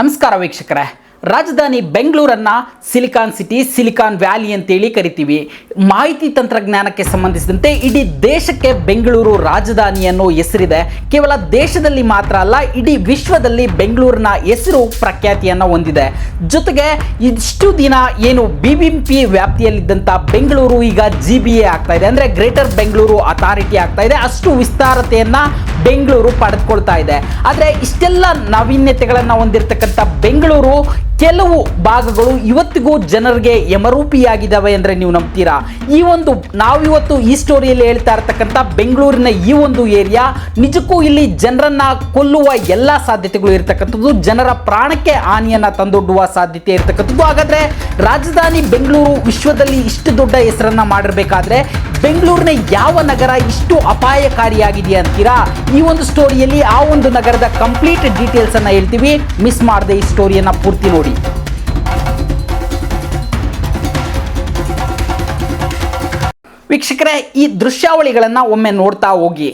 ನಮಸ್ಕಾರ ವೀಕ್ಷಕರೇ. ರಾಜಧಾನಿ ಬೆಂಗಳೂರನ್ನ ಸಿಲಿಕಾನ್ ಸಿಟಿ, ಸಿಲಿಕಾನ್ ವ್ಯಾಲಿ ಅಂತೇಳಿ ಕರಿತೀವಿ. ಮಾಹಿತಿ ತಂತ್ರಜ್ಞಾನಕ್ಕೆ ಸಂಬಂಧಿಸಿದಂತೆ ಇಡೀ ದೇಶಕ್ಕೆ ಬೆಂಗಳೂರು ರಾಜಧಾನಿ ಅನ್ನೋ ಹೆಸರಿದೆ. ಕೇವಲ ದೇಶದಲ್ಲಿ ಮಾತ್ರ ಅಲ್ಲ, ಇಡೀ ವಿಶ್ವದಲ್ಲಿ ಬೆಂಗಳೂರಿನ ಹೆಸರು ಪ್ರಖ್ಯಾತಿಯನ್ನು ಹೊಂದಿದೆ. ಜೊತೆಗೆ ಇಷ್ಟು ದಿನ ಏನು ಬಿ ಬಿ ಪಿ ವ್ಯಾಪ್ತಿಯಲ್ಲಿದ್ದಂಥ ಬೆಂಗಳೂರು ಈಗ ಜಿ ಬಿ ಎ ಆಗ್ತಾ ಇದೆ. ಅಂದರೆ ಗ್ರೇಟರ್ ಬೆಂಗಳೂರು ಅಥಾರಿಟಿ ಆಗ್ತಾ ಇದೆ. ಅಷ್ಟು ವಿಸ್ತಾರತೆಯನ್ನ ಬೆಂಗಳೂರು ಪಡೆದುಕೊಳ್ತಾ ಇದೆ. ಆದರೆ ಇಷ್ಟೆಲ್ಲ ನಾವೀನ್ಯತೆಗಳನ್ನು ಹೊಂದಿರತಕ್ಕಂಥ ಬೆಂಗಳೂರು ಕೆಲವು ಭಾಗಗಳು ಇವತ್ತಿಗೂ ಜನರಿಗೆ ಯಮರೂಪಿಯಾಗಿದ್ದಾವೆ ಅಂದರೆ ನೀವು ನಂಬ್ತೀರಾ? ಈ ಒಂದು ನಾವಿವತ್ತು ಈ ಸ್ಟೋರಿಯಲ್ಲಿ ಹೇಳ್ತಾ ಇರ್ತಕ್ಕಂಥ ಬೆಂಗಳೂರಿನ ಈ ಒಂದು ಏರಿಯಾ ನಿಜಕ್ಕೂ ಇಲ್ಲಿ ಜನರನ್ನ ಕೊಲ್ಲುವ ಎಲ್ಲ ಸಾಧ್ಯತೆಗಳು ಇರತಕ್ಕಂಥದ್ದು, ಜನರ ಪ್ರಾಣಕ್ಕೆ ಹಾನಿಯನ್ನು ತಂದೊಡ್ಡುವ ಸಾಧ್ಯತೆ ಇರತಕ್ಕಂಥದ್ದು. ಹಾಗಾದರೆ ರಾಜಧಾನಿ ಬೆಂಗಳೂರು ವಿಶ್ವದಲ್ಲಿ ಇಷ್ಟು ದೊಡ್ಡ ಹೆಸರನ್ನು ಮಾಡಿರ್ಬೇಕಾದ್ರೆ ಬೆಂಗಳೂರಿನ ಯಾವ ನಗರ ಇಷ್ಟು ಅಪಾಯಕಾರಿಯಾಗಿದೆ ಅಂತೀರಾ? ಈ ಒಂದು ಸ್ಟೋರಿಯಲ್ಲಿ ಆ ಒಂದು ನಗರದ ಕಂಪ್ಲೀಟ್ ಡೀಟೇಲ್ಸ್ ಅನ್ನ ಹೇಳ್ತೀವಿ. ಮಿಸ್ ಮಾಡದೆ ಈ ಸ್ಟೋರಿಯನ್ನ ಪೂರ್ತಿ ನೋಡಿ. ವೀಕ್ಷಕರೇ, ಈ ದೃಶ್ಯಾವಳಿಗಳನ್ನು ಒಮ್ಮೆ ನೋಡ್ತಾ ಹೋಗಿ.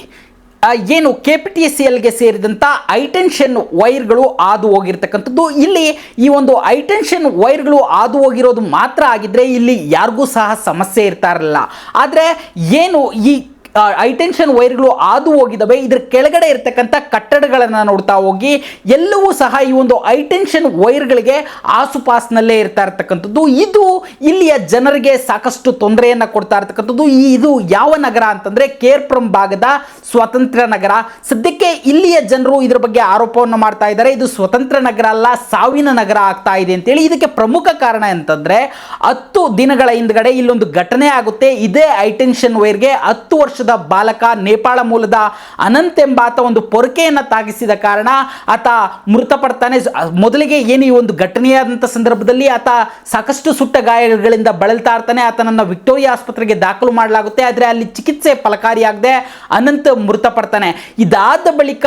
ಏನು ಕೆ ಪಿ ಟಿ ಸಿ ಎಲ್ಗೆ ಸೇರಿದಂಥ ಐಟೆನ್ಷನ್ ವೈರ್ಗಳು ಹಾದು ಹೋಗಿರ್ತಕ್ಕಂಥದ್ದು. ಇಲ್ಲಿ ಈ ಒಂದು ಐಟೆನ್ಷನ್ ವೈರ್ಗಳು ಹಾದು ಹೋಗಿರೋದು ಮಾತ್ರ ಆಗಿದ್ರೆ ಇಲ್ಲಿ ಯಾರಿಗೂ ಸಹ ಸಮಸ್ಯೆ ಇರ್ತಾ ಇರಲಿಲ್ಲ. ಆದರೆ ಏನು ಈ ಐಟೆನ್ಷನ್ ವೈರ್ಗಳು ಹಾದು ಹೋಗಿದ್ದಾವೆ ಇದ್ರ ಕೆಳಗಡೆ ಇರತಕ್ಕಂಥ ಕಟ್ಟಡಗಳನ್ನು ನೋಡ್ತಾ ಹೋಗಿ, ಎಲ್ಲವೂ ಸಹ ಈ ಒಂದು ಐಟೆನ್ಷನ್ ವೈರ್ಗಳಿಗೆ ಆಸುಪಾಸಿನಲ್ಲೇ ಇರ್ತಾ ಇರ್ತಕ್ಕಂಥದ್ದು. ಇದು ಇಲ್ಲಿಯ ಜನರಿಗೆ ಸಾಕಷ್ಟು ತೊಂದರೆಯನ್ನು ಕೊಡ್ತಾ ಇರ್ತಕ್ಕಂಥದ್ದು. ಇದು ಯಾವ ನಗರ ಅಂತಂದ್ರೆ ಕೇರ್ಪುರಂ ಭಾಗದ ಸ್ವತಂತ್ರ ನಗರ. ಸದ್ಯಕ್ಕೆ ಇಲ್ಲಿಯ ಜನರು ಇದರ ಬಗ್ಗೆ ಆರೋಪವನ್ನು ಮಾಡ್ತಾ ಇದ್ದಾರೆ. ಇದು ಸ್ವತಂತ್ರ ನಗರ ಅಲ್ಲ, ಸಾವಿನ ನಗರ ಆಗ್ತಾ ಇದೆ ಅಂತೇಳಿ. ಇದಕ್ಕೆ ಪ್ರಮುಖ ಕಾರಣ ಅಂತಂದ್ರೆ ಹತ್ತು ದಿನಗಳ ಹಿಂದ್ಗಡೆ ಇಲ್ಲೊಂದು ಘಟನೆ ಆಗುತ್ತೆ. ಇದೇ ಐಟೆನ್ಷನ್ ವೈರ್ಗೆ ಹತ್ತು ವರ್ಷದ ಬಾಲಕ ನೇಪಾಳ ಮೂಲದ ಅನಂತ್ ಎಂಬಾತ ಒಂದು ಪೊರಕೆಯನ್ನು ತಾಗಿಸಿದ ಕಾರಣ ಆತ ಮೃತಪಡ್ತಾನೆ. ಮೊದಲಿಗೆ ಏನು ಈ ಒಂದು ಘಟನೆಯಾದಂಥ ಸಂದರ್ಭದಲ್ಲಿ ಆತ ಸಾಕಷ್ಟು ಸುಟ್ಟ ಗಾಯಗಳಿಂದ ಬಳಲ್ತಾ ಇರ್ತಾನೆ. ಆತನನ್ನು ವಿಕ್ಟೋರಿಯಾ ಆಸ್ಪತ್ರೆಗೆ ದಾಖಲು ಮಾಡಲಾಗುತ್ತೆ. ಆದರೆ ಅಲ್ಲಿ ಚಿಕಿತ್ಸೆ ಫಲಕಾರಿಯಾಗದೆ ಅನಂತ್ ಮೃತಪಡ್ತಾನೆ. ಇದಾದ ಬಳಿಕ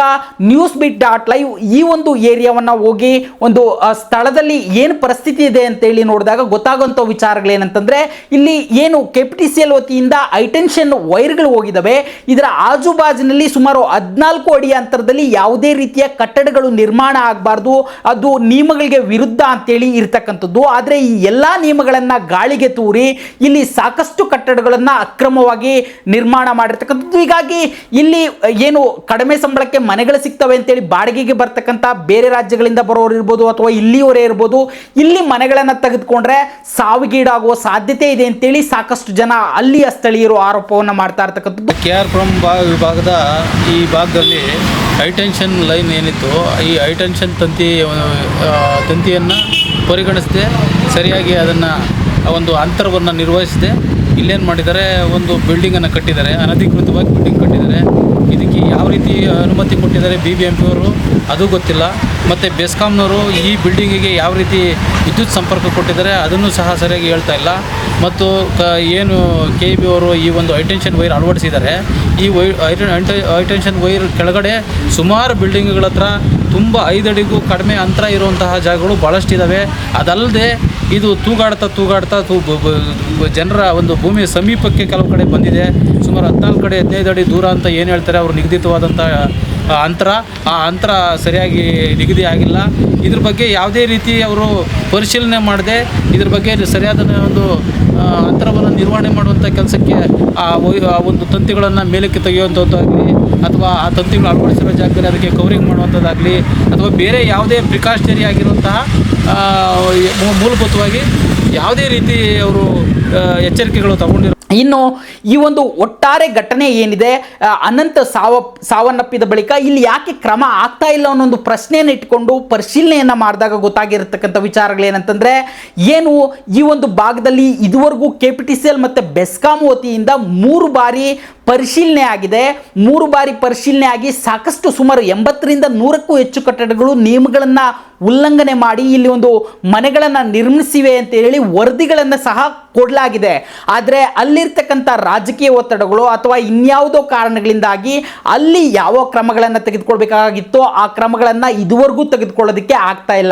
ನ್ಯೂಸ್ ಬಿಟ್ ಡಾಟ್ ಲೈವ್ ಈ ಒಂದು ಏರಿಯಾವನ್ನು ಹೋಗಿ ಒಂದು ಸ್ಥಳದಲ್ಲಿ ಏನು ಪರಿಸ್ಥಿತಿ ಇದೆ ಅಂತೇಳಿ ನೋಡಿದಾಗ ಗೊತ್ತಾಗುವಂಥ ವಿಚಾರಗಳೇನಂತಂದ್ರೆ ಇಲ್ಲಿ ಏನು ಕೆ ಪಿ ಎಲ್ ವತಿಯಿಂದ ಐಟೆನ್ಷನ್ ವೈರ್ಗಳು ಹೋಗಿದ್ದಾವೆ ಇದರ ಆಜುಬಾಜಿನಲ್ಲಿ ಸುಮಾರು ಹದಿನಾಲ್ಕು ಅಡಿ ಅಂತರದಲ್ಲಿ ಯಾವುದೇ ರೀತಿಯ ಕಟ್ಟಡಗಳು ನಿರ್ಮಾಣ ಆಗಬಾರ್ದು. ಅದು ನಿಯಮಗಳಿಗೆ ವಿರುದ್ಧ ಅಂತೇಳಿ ಇರತಕ್ಕಂಥದ್ದು. ಆದರೆ ಈ ಎಲ್ಲ ನಿಯಮಗಳನ್ನು ಗಾಳಿಗೆ ತೂರಿ ಇಲ್ಲಿ ಸಾಕಷ್ಟು ಕಟ್ಟಡಗಳನ್ನು ಅಕ್ರಮವಾಗಿ ನಿರ್ಮಾಣ ಮಾಡಿರ್ತಕ್ಕಂಥದ್ದು. ಹೀಗಾಗಿ ಇಲ್ಲಿ ಏನು ಕಡಿಮೆ ಸಂಬಳಕ್ಕೆ ಮನೆಗಳು ಸಿಗ್ತವೆ ಅಂತೇಳಿ ಬಾಡಿಗೆಗೆ ಬರ್ತಕ್ಕಂಥ ಬೇರೆ ರಾಜ್ಯಗಳಿಂದ ಬರೋರು ಇರ್ಬೋದು ಅಥವಾ ಇಲ್ಲಿಯವರೇ ಇರ್ಬೋದು, ಇಲ್ಲಿ ಮನೆಗಳನ್ನು ತೆಗೆದುಕೊಂಡ್ರೆ ಸಾವಿಗೀಡಾಗುವ ಸಾಧ್ಯತೆ ಇದೆ ಅಂತೇಳಿ ಸಾಕಷ್ಟು ಜನ ಅಲ್ಲಿಯ ಸ್ಥಳೀಯರು ಆರೋಪವನ್ನು ಮಾಡ್ತಾ ಇರ್ತಕ್ಕಂಥದ್ದು ಕೆ ಆರ್ ಪುರಂ ಭಾಗ ವಿಭಾಗದ ಈ ಭಾಗದಲ್ಲಿ ಹೈಟೆನ್ಷನ್ ಲೈನ್ ಏನಿತ್ತು, ಈ ಹೈಟೆನ್ಷನ್ ತಂತಿ ತಂತಿಯನ್ನು ಪರಿಗಣಿಸದೆ, ಸರಿಯಾಗಿ ಅದನ್ನು ಒಂದು ಅಂತರವನ್ನು ನಿರ್ವಹಿಸದೆ ಇಲ್ಲೇನು ಮಾಡಿದ್ದಾರೆ, ಒಂದು ಬಿಲ್ಡಿಂಗನ್ನು ಕಟ್ಟಿದ್ದಾರೆ, ಅನಧಿಕೃತವಾಗಿ ಬಿಲ್ಡಿಂಗ್ ಕಟ್ಟಿದ್ದಾರೆ. ಇದಕ್ಕೆ ಯಾವ ರೀತಿ ಅನುಮತಿ ಕೊಟ್ಟಿದ್ದಾರೆ ಬಿ ಬಿ ಎಂ ಪಿ ಅವರು, ಅದು ಗೊತ್ತಿಲ್ಲ. ಮತ್ತು ಬೆಸ್ಕಾಮ್ನವರು ಈ ಬಿಲ್ಡಿಂಗಿಗೆ ಯಾವ ರೀತಿ ವಿದ್ಯುತ್ ಸಂಪರ್ಕ ಕೊಟ್ಟಿದ್ದಾರೆ, ಅದನ್ನು ಸಹ ಸರಿಯಾಗಿ ಹೇಳ್ತಾ ಇಲ್ಲ. ಮತ್ತು ಕ, ಏನು ಕೆ ಬಿ ಅವರು ಈ ಒಂದು ಹೈಟೆನ್ಷನ್ ವೈರ್ ಅಳವಡಿಸಿದ್ದಾರೆ. ಈ ವೈ ಐಟೆನ್ಷನ್ ವೈರ್ ಕೆಳಗಡೆ ಸುಮಾರು ಬಿಲ್ಡಿಂಗ್ಗಳ ಹತ್ರ ತುಂಬ ಐದಡಿಗೂ ಕಡಿಮೆ ಅಂತರ ಇರುವಂತಹ ಜಾಗಗಳು ಭಾಳಷ್ಟಿದ್ದಾವೆ ಅದಲ್ಲದೆ ಇದು ತೂಗಾಡ್ತಾ ತೂಗಾಡ್ತಾ ತೂ ಜನರ ಒಂದು ಭೂಮಿಯ ಸಮೀಪಕ್ಕೆ ಕೆಲವು ಕಡೆ ಬಂದಿದೆ. ಸುಮಾರು ಹದಿನಾಲ್ಕು ಕಡೆ ಹದಿನೈದು ಅಡಿ ದೂರ ಅಂತ ಏನು ಹೇಳ್ತಾರೆ, ಅವರು ನಿಗದಿತವಾದಂಥ ಅಂತರ, ಆ ಅಂತರ ಸರಿಯಾಗಿ ನಿಗದಿ ಆಗಿಲ್ಲ. ಇದ್ರ ಬಗ್ಗೆ ಯಾವುದೇ ರೀತಿ ಅವರು ಪರಿಶೀಲನೆ ಮಾಡದೆ, ಇದ್ರ ಬಗ್ಗೆ ಸರಿಯಾದ ಒಂದು ಅಂತರವನ್ನು ನಿರ್ವಹಣೆ ಮಾಡುವಂಥ ಕೆಲಸಕ್ಕೆ ಆ ಒಂದು ತಂತಿಗಳನ್ನು ಮೇಲಕ್ಕೆ ತೆಗೆಯುವಂಥದ್ದಾಗಲಿ ಅಥವಾ ಆ ತಂತಿಗಳು ಅಳವಡಿಸಿರೋ ಜಾಗದಲ್ಲಿ ಅದಕ್ಕೆ ಕವರಿಂಗ್ ಮಾಡುವಂಥದ್ದಾಗಲಿ ಅಥವಾ ಬೇರೆ ಯಾವುದೇ ಪ್ರಿಕಾಷನರಿ ಆಗಿರುವಂತಹ ಮೂಲಭೂತವಾಗಿ ಯಾವುದೇ ರೀತಿ ಅವರು ಎಚ್ಚರಿಕೆಗಳು ತಗೊಂಡಿರೋ ಇನ್ನು ಈ ಒಂದು ಒಟ್ಟಾರೆ ಘಟನೆ ಏನಿದೆ ಅನಂತ ಸಾವ, ಸಾವನ್ನಪ್ಪಿದ ಬಳಿಕ ಇಲ್ಲಿ ಯಾಕೆ ಕ್ರಮ ಆಗ್ತಾ ಇಲ್ಲ ಅನ್ನೋ ಒಂದು ಪ್ರಶ್ನೆಯನ್ನು ಇಟ್ಕೊಂಡು ಪರಿಶೀಲನೆಯನ್ನು ಮಾಡಿದಾಗ ಗೊತ್ತಾಗಿರತಕ್ಕಂಥ ವಿಚಾರಗಳೇನಂತಂದರೆ, ಏನು ಈ ಒಂದು ಭಾಗದಲ್ಲಿ ಇದುವರೆಗೂ K P T C L ಮತ್ತು ಬೆಸ್ಕಾಂ ವತಿಯಿಂದ ಮೂರು ಬಾರಿ ಪರಿಶೀಲನೆ ಆಗಿದೆ. ಮೂರು ಬಾರಿ ಪರಿಶೀಲನೆ ಆಗಿ ಸಾಕಷ್ಟು ಸುಮಾರು ಎಂಬತ್ತರಿಂದ ನೂರಕ್ಕೂ ಹೆಚ್ಚು ಕಟ್ಟಡಗಳು ನಿಯಮಗಳನ್ನು ಉಲ್ಲಂಘನೆ ಮಾಡಿ ಇಲ್ಲಿ ಒಂದು ಮನೆಗಳನ್ನು ನಿರ್ಮಿಸಿವೆ ಅಂತ ಹೇಳಿ ವರದಿಗಳನ್ನು ಸಹ ಕೊಡಲಾಗಿದೆ. ಆದರೆ ಅಲ್ಲಿರ್ತಕ್ಕಂಥ ರಾಜಕೀಯ ಒತ್ತಡಗಳು ಅಥವಾ ಇನ್ಯಾವುದೋ ಕಾರಣಗಳಿಂದಾಗಿ ಅಲ್ಲಿ ಯಾವ ಕ್ರಮಗಳನ್ನು ತೆಗೆದುಕೊಳ್ಬೇಕಾಗಿತ್ತೋ ಆ ಕ್ರಮಗಳನ್ನು ಇದುವರೆಗೂ ತೆಗೆದುಕೊಳ್ಳೋದಕ್ಕೆ ಆಗ್ತಾ ಇಲ್ಲ.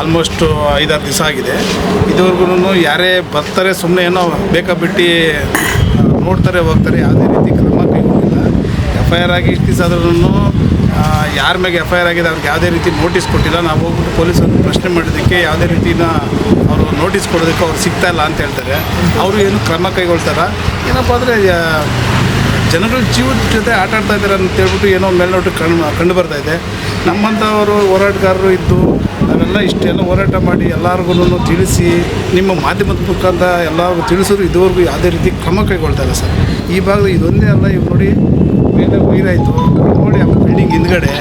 ಆಲ್ಮೋಸ್ಟ್ ಐದಾರು ದಿವಸ ಆಗಿದೆ. ಇದುವರೆಗೂ ಯಾರೇ ಬರ್ತಾರೆ ಸುಮ್ಮನೆ ಏನೋ ಬೇಕಾಬಿಟ್ಟು ನೋಡ್ತಾರೆ, ಹೋಗ್ತಾರೆ, ಯಾವುದೇ ರೀತಿ ಕ್ರಮ ಕೈಗೊಂಡಿಲ್ಲ. ಎಫ್ ಐ ಆರ್ ಆಗಿ ಇಷ್ಟು ದಿವಸ ಆದ್ರೂ ಯಾರ ಮೇಲೆ ಎಫ್ ಐ ಆರ್ ಆಗಿದೆ, ಅವ್ರಿಗೆ ಯಾವುದೇ ರೀತಿ ನೋಟಿಸ್ ಕೊಟ್ಟಿಲ್ಲ. ನಾವು ಹೋಗ್ಬಿಟ್ಟು ಪೊಲೀಸರು ಪ್ರಶ್ನೆ ಮಾಡೋದಕ್ಕೆ ಯಾವುದೇ ರೀತಿನ ಅವರು ನೋಟಿಸ್ ಕೊಡೋದಕ್ಕೆ ಅವ್ರು ಸಿಗ್ತಾ ಇಲ್ಲ ಅಂತ ಹೇಳ್ತಾರೆ. ಅವರು ಏನು ಕ್ರಮ ಕೈಗೊಳ್ತಾರ? ಏನಪ್ಪ ಅಂದರೆ ಜನಗಳ ಜೀವದ ಜೊತೆ ಆಟ ಆಡ್ತಾ ಇದ್ದಾರೆ ಅಂತ ಹೇಳ್ಬಿಟ್ಟು ಏನೋ ಮೇಲ್ನೋಟಕ್ಕೆ ಕಂಡು ಕಂಡು ಬರ್ತಾ ಇದೆ. ನಮ್ಮಂಥವರು ಹೋರಾಟಗಾರರು ಇದ್ದು ನಾವೆಲ್ಲ ಇಷ್ಟೆಲ್ಲ ಹೋರಾಟ ಮಾಡಿ ಎಲ್ಲರಿಗೂ ತಿಳಿಸಿ, ನಿಮ್ಮ ಮಾಧ್ಯಮದ ಮುಖಾಂತರ ಎಲ್ಲರಿಗೂ ತಿಳಿಸೋರು ಇದುವರೆಗೂ ಯಾವುದೇ ರೀತಿ ಕ್ರಮ ಕೈಗೊಳ್ತಾ ಸರ್. ಈ ಭಾಗದ ಇದೊಂದೇ ಅಲ್ಲ ಇವು ನೋಡಿ ಮೇಲೆ ಉಯಿರಾಯಿತು ನೋಡಿ ಆ ಬಿಲ್ಡಿಂಗ್ ಹಿಂದ್ಗಡೆ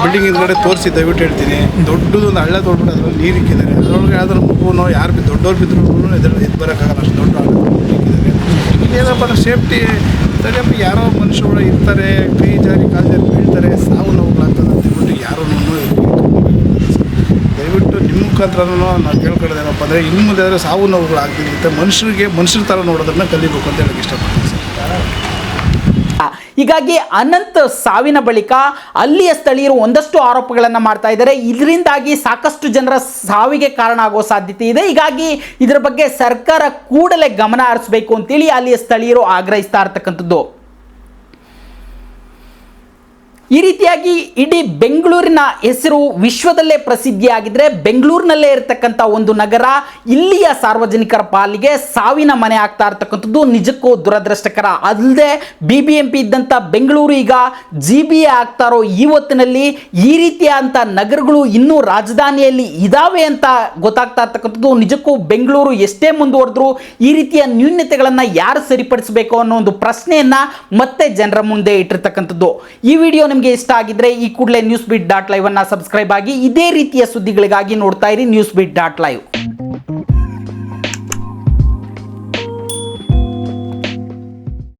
ಬಿಲ್ಡಿಂಗ್ ಹಿಂದ್ಗಡೆ ತೋರಿಸಿ, ದಯವಿಟ್ಟು ಹೇಳ್ತೀನಿ. ದೊಡ್ಡದೊಂದು ಹಳ್ಳ ತೊಡ್ಬಿಟ್ಟು ಅದರಲ್ಲಿ ನೀರು ಇಕ್ಕಿದ್ದಾರೆ. ಅದರೊಳಗೆ ಯಾವ್ದಾದ್ರು ಮಗುನೋ ಯಾರು ಬಿ ದೊಡ್ಡವ್ರು ಬಿದ್ದರೂ ಎದುರು ಎದ್ದು ಬರೋಕ್ಕಾಗಲ್ಲ, ಅಷ್ಟು ದೊಡ್ಡ ಹಳ್ಳ ಇಕ್ಕಿದ್ದಾರೆ. ಇಲ್ಲಿ ಏನಪ್ಪ ಅಂದ್ರೆ ಸೇಫ್ಟಿ ಸರಿಯಪ್ಪ ಯಾರೋ ಮನುಷ್ಯರು ಇರ್ತಾರೆ ಕೈ ಜಾರಿ ಕಾಲು ಜಾರಿ ಬೀಳ್ತಾರೆ, ಸಾವು ನೋವುಗಳಾಗ್ತದೆ ಅಂತ ಹೇಳ್ಬಿಟ್ಟು ಯಾರೂ ದಯವಿಟ್ಟು ನಿಮ್ಮ ಮುಖಾಂತರ ನಾವು ಕೇಳ್ಕೊಳ್ಳೋದೇನಪ್ಪ ಅಂದರೆ ಇನ್ನು ಮುಂದೆ ಆದರೆ ಸಾವು ನೋವುಗಳಾಗ್ತಿರುತ್ತೆ, ಮನುಷ್ಯರಿಗೆ, ಮನುಷ್ಯರ ಥರ ನೋಡೋದನ್ನ ಕಲಿಬೇಕು ಅಂತ ಹೇಳಕ್ಕೆ ಇಷ್ಟಪಡ್ತೀನಿ ಸರ್. ಹೀಗಾಗಿ ಅನಂತ್ ಸಾವಿನ ಬಳಿಕ ಅಲ್ಲಿಯ ಸ್ಥಳೀಯರು ಒಂದಷ್ಟು ಆರೋಪಗಳನ್ನು ಮಾಡ್ತಾ ಇದ್ದಾರೆ. ಇದರಿಂದಾಗಿ ಸಾಕಷ್ಟು ಜನರ ಸಾವಿಗೆ ಕಾರಣ ಆಗೋ ಸಾಧ್ಯತೆ ಇದೆ. ಹೀಗಾಗಿ ಇದರ ಬಗ್ಗೆ ಸರ್ಕಾರ ಕೂಡಲೇ ಗಮನ ಹರಿಸಬೇಕು ಅಂತೇಳಿ ಅಲ್ಲಿಯ ಸ್ಥಳೀಯರು ಆಗ್ರಹಿಸ್ತಾ ಇರ್ತಕ್ಕಂಥದ್ದು. ಈ ರೀತಿಯಾಗಿ ಇಡೀ ಬೆಂಗಳೂರಿನ ಹೆಸರು ವಿಶ್ವದಲ್ಲೇ ಪ್ರಸಿದ್ಧಿಯಾಗಿದ್ರೆ ಬೆಂಗಳೂರಿನಲ್ಲೇ ಇರತಕ್ಕಂಥ ಒಂದು ನಗರ, ಇಲ್ಲಿಯ ಸಾರ್ವಜನಿಕರ ಪಾಲಿಗೆ ಸಾವಿನ ಮನೆ ಆಗ್ತಾ ಇರ್ತಕ್ಕಂಥದ್ದು ನಿಜಕ್ಕೂ ದುರದೃಷ್ಟಕರ. ಅಲ್ಲದೆ ಬಿ ಬಿ ಎಂ ಪಿ ಇದ್ದಂಥ ಬೆಂಗಳೂರು ಈಗ ಜಿ ಬಿ ಎ ಆಗ್ತಾರೋ ಈ ಹೊತ್ತಿನಲ್ಲಿ ಈ ರೀತಿಯಾದಂಥ ನಗರಗಳು ಇನ್ನೂ ರಾಜಧಾನಿಯಲ್ಲಿ ಇದಾವೆ ಅಂತ ಗೊತ್ತಾಗ್ತಾ ಇರ್ತಕ್ಕಂಥದ್ದು. ನಿಜಕ್ಕೂ ಬೆಂಗಳೂರು ಎಷ್ಟೇ ಮುಂದುವರೆದ್ರು ಈ ರೀತಿಯ ನ್ಯೂನ್ಯತೆಗಳನ್ನು ಯಾರು ಸರಿಪಡಿಸಬೇಕು ಅನ್ನೋ ಒಂದು ಪ್ರಶ್ನೆಯನ್ನ ಮತ್ತೆ ಜನರ ಮುಂದೆ ಇಟ್ಟಿರ್ತಕ್ಕಂಥದ್ದು. ಈ ವಿಡಿಯೋ ನಿಮಗೆ ಇಷ್ಟ ಆಗಿದ್ರೆ ಈ ಕೂಡಲೇ ನ್ಯೂಸ್ ಬಿಟ್ ಡಾಟ್ ಲೈವ್ ಅನ್ನ ಸಬ್ಸ್ಕ್ರೈಬ್ ಆಗಿ ಇದೇ ರೀತಿಯ ಸುದ್ದಿಗಳಿಗಾಗಿ ನೋಡ್ತಾ ಇರಿ ನ್ಯೂಸ್ ಬಿಟ್ ಡಾಟ್ ಲೈವ್